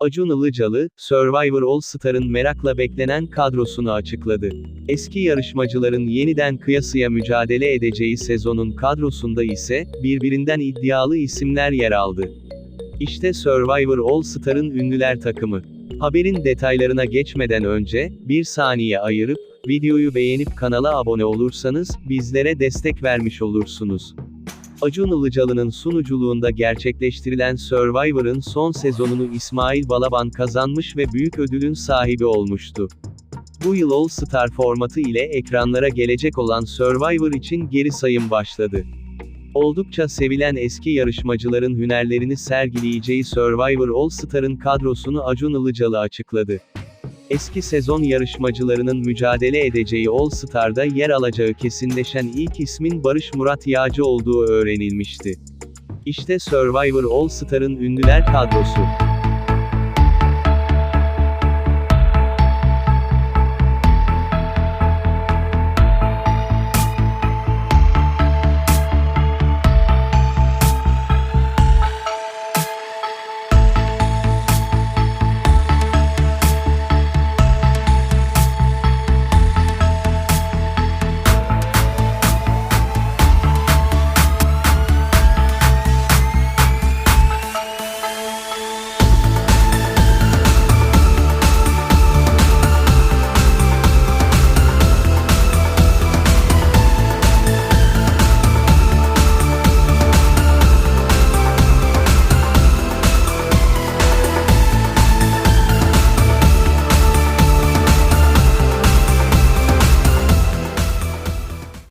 Acun Ilıcalı, Survivor All Star'ın merakla beklenen kadrosunu açıkladı. Eski yarışmacıların yeniden kıyasıya mücadele edeceği sezonun kadrosunda ise, birbirinden iddialı isimler yer aldı. İşte Survivor All Star'ın ünlüler takımı. Haberin detaylarına geçmeden önce, bir saniye ayırıp, videoyu beğenip kanala abone olursanız, bizlere destek vermiş olursunuz. Acun Ilıcalı'nın sunuculuğunda gerçekleştirilen Survivor'ın son sezonunu İsmail Balaban kazanmış ve büyük ödülün sahibi olmuştu. Bu yıl All Star formatı ile ekranlara gelecek olan Survivor için geri sayım başladı. Oldukça sevilen eski yarışmacıların hünerlerini sergileyeceği Survivor All Star'ın kadrosunu Acun Ilıcalı açıkladı. Eski sezon yarışmacılarının mücadele edeceği All Star'da yer alacağı kesinleşen ilk ismin Barış Murat Yağcı olduğu öğrenilmişti. İşte Survivor All Star'ın ünlüler kadrosu.